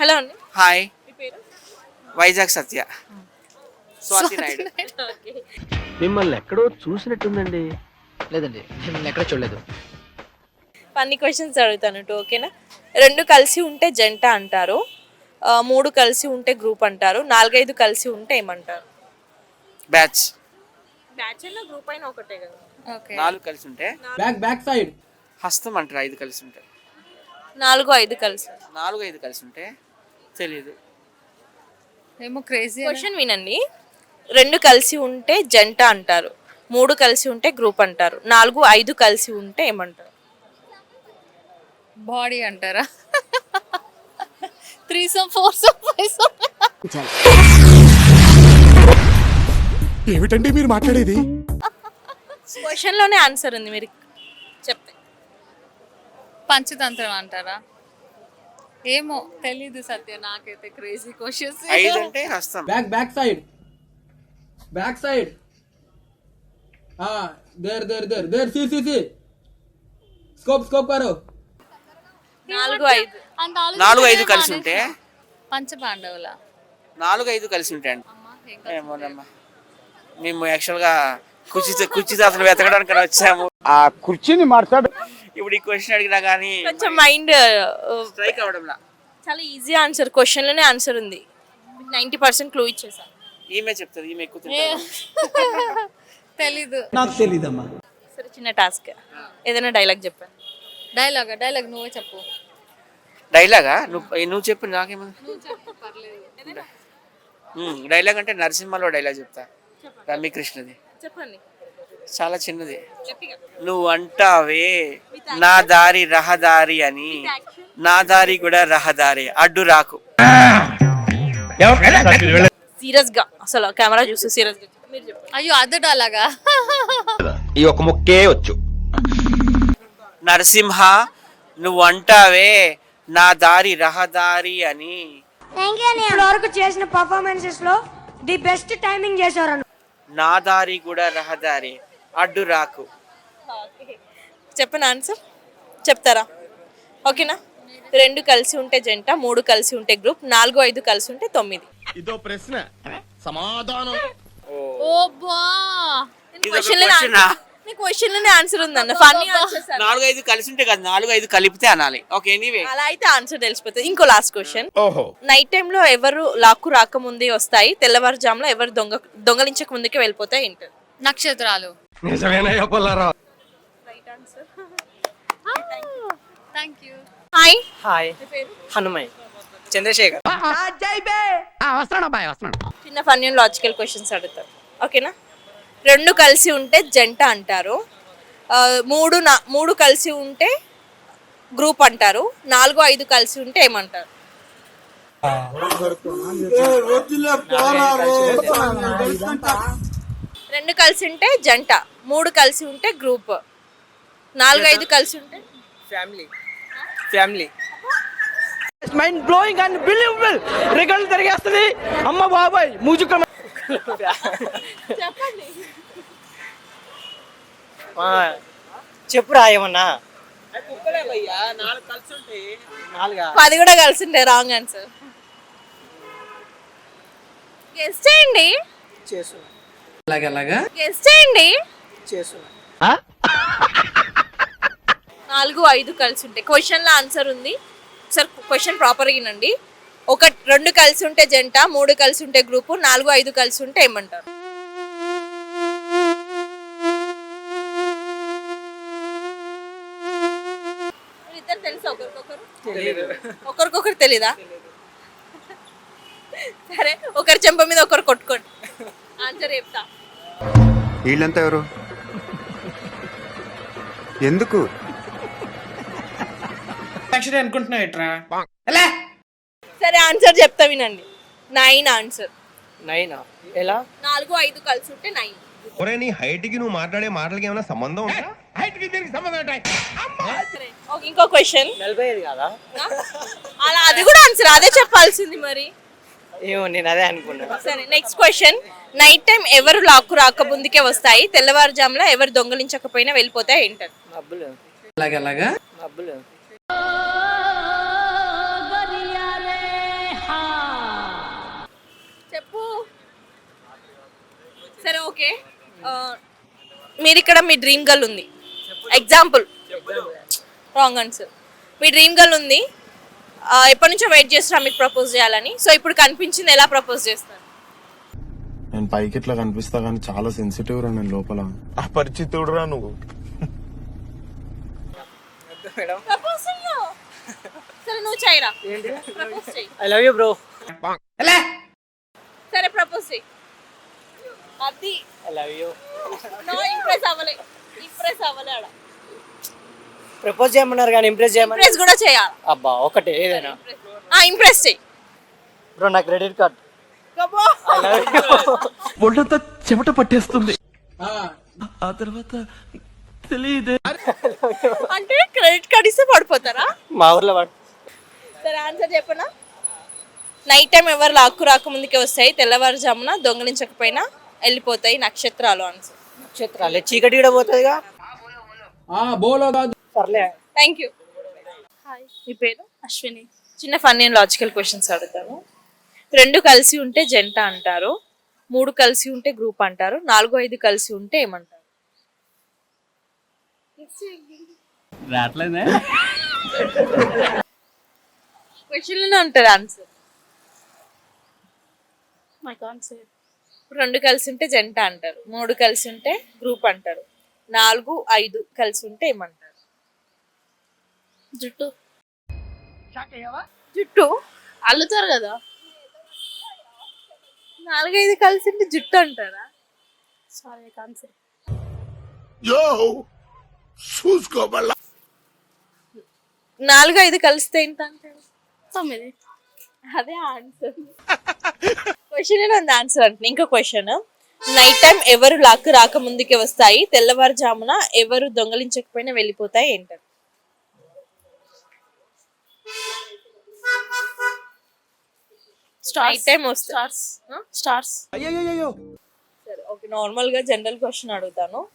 Hello అండి. Hi. మీ పేరు? వైజాగ్ సత్య. స్వాతి నాయుడు. ఓకే. మిమ్మల్ని ఎక్కడో చూసినట్టుందండి. లేదండి మిమ్మల్ని ఎక్కడ చూడలేదు. అన్ని క్వశ్చన్స్ అడుగుతాను టూ ఓకేనా రెండు కలిసి ఉంటే జంట అంటారు. ఆ, మూడు కలిసి ఉంటే గ్రూప్ అంటారు. నాలుగైదు కలిసి ఉంటే ఏమంటారు? బ్యాచ్ బ్యాచ్ అయినా గ్రూప్ అయినా ఒకటే కదా. ఓకే. నాలుగు కలిసి ఉంటే? బ్యాక్ బ్యాక్ సైడ్ హస్తం అంటారు ఐదు కలిసి ఉంటే. నాలుగు ఐదు కలిసి. నాలుగు ఐదు కలిసి ఉంటే? తెలియదు ఏమో క్రేజీ క్వశ్చన్ వినండి. రెండు కలిసి ఉంటే జంట అంటారు. మూడు కలిసి ఉంటే గ్రూప్ అంటారు. నాలుగు ఐదు కలిసి ఉంటే ఏమంటారు? బాడీ అంటారా? Three some foursome fivesome ఏమిటండి మీరు మాట్లాడేది? క్వశ్చన్లోనే ఆన్సర్ ఉంది. మీరు చెప్తే. పంచతంత్రం అంటారా? ఏమో తెలీదు సత్య నాకైతే క్రేజీ క్వశ్చన్స్ ఐదు అంటే హస్తం. Back back side back side ఆ there there there there C C C scope scope కరో. నాలుగు ఐదు. నాలుగు ఐదు కలిసి ఉంటే? పంచపాండవుల నాలుగు ఐదు కలిసి ఉంటే అండి. అమ్మా ఏం కాదు. ఏమోనమ్మా. మేము యాక్చువల్గా కుర్చీ కుర్చీ తాతను వెతకడానికి వచ్చాము. ఆ కుర్చీని మార్చాడు. ఇప్పుడు ఈ క్వశ్చన్ అడిగినా కానీ కొంచెం మైండ్ స్ట్రైక్ అవడంలా చాలా ఈజీ ఆన్సర్ క్వశ్చన్లోనే ఆన్సర్ ఉంది. నైంటీ పర్సెంట్ క్లూ ఇచ్చేసాను ఈమె చెప్తుంది ఈమె ఎక్కువ తింటుంది. తెలీదు. నాకు తెలీదమ్మా. సరే చిన్న టాస్క్ ఏదైనా డైలాగ్ చెప్పాను డైలాగ్ డైలాగ్ నువ్వే చెప్పు. డైలాగా నువ్వు నువ్వు చెప్పు నాకేమన్నా? నువ్వు చెప్పు పర్లేదు. ఉమ్, డైలాగ్ అంటే నరసింహలో డైలాగ్ చెప్తా. రమ్యకృష్ణది చెప్పండి. చాలా చిన్నది. నువ్వు అంటావే నా దారి రహదారి అని. నా దారి కూడా రహదారి. అడ్డు రాకు. సీరియస్గా అసలు కెమెరా చూసి సీరియస్గా చెప్పు. మీరు చెప్పండి అయ్యో అదే డైలాగా ఈ ఒక ముక్కే వచ్చు. నరసింహ నువ్వు అంటావే నా దారి రహదారి అని. వరకు చేసిన పర్ఫార్మెన్సెస్లో ది బెస్ట్ టైమింగ్ చేశారు నా దారి కూడా రహదారి. అడ్డు రాకు. చెప్పండి ఆన్సర్? చెప్తారా? ఓకేనా? రెండు కలిసి ఉంటే జంట మూడు కలిసి ఉంటే గ్రూప్ నాలుగు ఐదు కలిసి ఉంటే తొమ్మిది. ఇదో ప్రశ్న. సమాధానం. ఓ. బా. క్వశ్చన్? ఆన్సర్ ఉందన్న. ఫన్నీ నాలుగు ఐదు కలిసి ఉంటే కాదు నాలుగు ఐదు కలిపితే అనాలి. ఓకే ఎనీవే అలా అయితే ఆన్సర్ తెలిసిపోతుంది. ఇంకో లాస్ట్ క్వశ్చన్ ఓహో. నైట్ టైంలో ఎవరు లాక్కు రాకముందే వస్తాయి? తెల్లవారుజాములో ఎవరు దొంగ దొంగలించక ముందుకే వెళ్ళిపోతాయి? ఏంటి? నక్షత్రాలు. నిజమేనయ్యా Pullarao? Thank you hi hi హనుమయ్ Chandrasekhar చిన్న ఫన్ అండ్ లాజికల్ క్వశ్చన్స్ అడుగుతారు. ఓకేనా రెండు కలిసి ఉంటే జంట అంటారు. మూడు నా మూడు కలిసి ఉంటే గ్రూప్ అంటారు. నాలుగు ఐదు కలిసి ఉంటే ఏమంటారు? రెండు కలిసి ఉంటే జంట మూడు కలిసి ఉంటే గ్రూప్. నాలుగు ఐదు కలిసి ఉంటే? Family family mind blowing unbelievable recall తిరిగేస్తుంది. అమ్మ బాబాయ్ మూజుక చెప్పురా ఏమన్నా. నాలుగా పది కూడా కలిసి ఉంటాయి రాంగ్ ఆన్సర్ గెస్ట్ చేయండి. చేస్తున్నా. అలాగలాగా? చేయండి. నాలుగు ఐదు కలిసి ఉంటాయి క్వశ్చన్లో ఆన్సర్ ఉంది. సార్ క్వశ్చన్ ప్రాపర్గా వినండి. ఒక రెండు కలిసి ఉంటే జంట మూడు కలిసి ఉంటే గ్రూపు నాలుగు ఐదు కలిసి ఉంటే ఏమంటారు? ఇద్దరు తెలుసా ఒకరికొకరు? ఒకరికొకరు తెలీదా? సరే ఒకరి చెంప మీద ఒకరు కొట్టుకోండి. ఆన్సర్ చెప్తా. వీళ్ళంతా ఎవరు? ఎందుకు? అనుకుంటున్నావు ఎట్రా సరే ఆన్సర్ చెప్తా వినండి. నైన్ ఆన్సర్ నైనా ఎలా? నాలుగు ఐదు కలిసి ఉంటే నైన్ ఒరే నీ హైట్కి నువ్వు మాట్లాడే మాటలకి ఏమైనా సంబంధం ఉందా? హైట్కి దీనికి సంబంధం ఉంటాయి సరే ఓకే, ఇంకో క్వశ్చన్ నలభై ఐదు కాదా? అలా అది కూడా ఆన్సర్ అదే చెప్పాల్సింది మరి. ఏమో నేను అదే అనుకున్నా సరే నెక్స్ట్ క్వశ్చన్ నైట్ టైం ఎవరు లాక్కు రాక ముందుకే వస్తాయి తెల్లవారుజాములో ఎవరు దొంగలించకపోయినా వెళ్ళిపోతాయి చెప్పు. సరే ఓకే. మీరు ఇక్కడ మీ డ్రీమ్ గర్ల్ ఉంది. ఎగ్జాంపుల్ రాంగ్ ఆన్సర్ మీ డ్రీమ్ గర్ల్ ఉంది. ఎప్పటి నుంచో వెయిట్ చేస్తున్నా మీకు ప్రపోజ్ చేయాలని. సో ఇప్పుడు కనిపించింది ఎలా ప్రపోజ్ చేస్తారు? నేను పైకి ఇట్లా కనిపిస్తా కానీ చాలా సెన్సిటివ్ రా నేను లోపల. అపరిచితుడు రా నువ్వు. మేడం ప్రపోజ్ సరే నువ్వు చేయరా? ప్రపోజ్ చెయ్యి ఐ లవ్ యూ బ్రో సరే ప్రపోజ్ చెయ్యి అది. I love you no impress అవ్వలే. ఇంప్రెస్ అవ్వలే ఆడ. ప్రపోజ్ చేయమన్నారు కానీ ఇంప్రెస్ చేయమని ఇంప్రెస్ కూడా చేయాలి. అబ్బా ఒకటే ఏదైనా. ఆ ఇంప్రెస్ చెయ్యి బ్రో నా క్రెడిట్ కార్డ్ ఒళ్ళంతా చెమట పట్టేస్తుంది. ఆ, ఆ తర్వాత తెలియదే అంటే క్రెడిట్ కార్డ్ ఇస్తే పడిపోతారా? మా ఊర్లో వాడు సరే ఆన్సర్ చెప్పనా? నైట్ టైం ఎవరు లాక్కు రాకముందుకే వస్తాయి. తెల్లవారుజామున దొంగలించకపోయినా వెళ్ళిపోతాయి నక్షత్రాలు ఆన్సర్. నక్షత్రాలే చీకటి కూడా పోతుందిగా. ఆ బోలో కాదు. సర్లే. థ్యాంక్ యూ హాయ్ మీ పేరు? అశ్విని. చిన్న ఫన్నీ అండ్ లాజికల్ క్వశ్చన్స్ అడుగుతాను. రెండు కలిసి ఉంటే జంట అంటారు మూడు కలిసి ఉంటే గ్రూప్ అంటారు నాలుగు ఐదు కలిసి ఉంటే ఏమంటారు? క్వశ్చన్లోనే ఉంటుంది ఆన్సర్ రెండు కలిసి ఉంటే జంట అంటారు మూడు కలిసి ఉంటే గ్రూప్ అంటారు నాలుగు ఐదు కలిసి ఉంటే ఏమంటారు? జుట్టు. జుట్టు. అల్లుతారు కదా. నాలుగైదు కలిసి ఉంటే జుట్టు అంటారా సారీ కాన్సెప్ట్ నాలుగు ఐదు కలిస్తే ఏంటి అంటారు తొమ్మిది. అదే ఆన్సర్ క్వశ్చన్ ఉంది ఆన్సర్ అంటే ఇంకో క్వశ్చన్ నైట్ టైం ఎవరు లాక్ రాక ముందుకే వస్తాయి? తెల్లవారుజామున ఎవరు దొంగలించకపోయినా వెళ్ళిపోతాయి ఏంటారు టైం స్టార్స్ స్టార్స్ సరే ఓకే నార్మల్గా జనరల్ క్వశ్చన్ అడుగుతాను.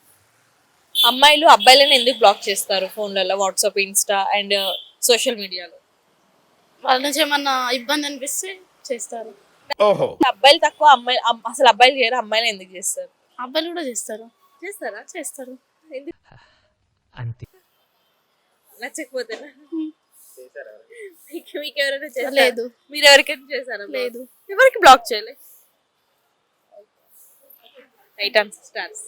అమ్మాయిలు అబ్బాయిలను ఎందుకు బ్లాక్ చేస్తారు ఫోన్లలో? వాట్సాప్ ఇన్స్టా అండ్ సోషల్ మీడియాలో వాళ్ళ నుంచి ఏమన్నా ఇబ్బంది అనిపిస్తే చేస్తారు. ఓహో. అబ్బాయిలు తక్కువ అమ్మాయి అమ్- అసలు అబ్బాయిలు చేయరు అమ్మాయిలు ఎందుకు చేస్తారు? అబ్బాయిలు కూడా చేస్తారు. చేస్తారా? చేస్తారు. ఎందుకు? అంతే. మీకు మీకు ఎవరైనా చేశారా? లేదు. మీరు ఎవరికైనా చేశారా లేదు. ఎవరికి బ్లాక్ చేయలే రైట్ ఆన్సర్ స్టార్స్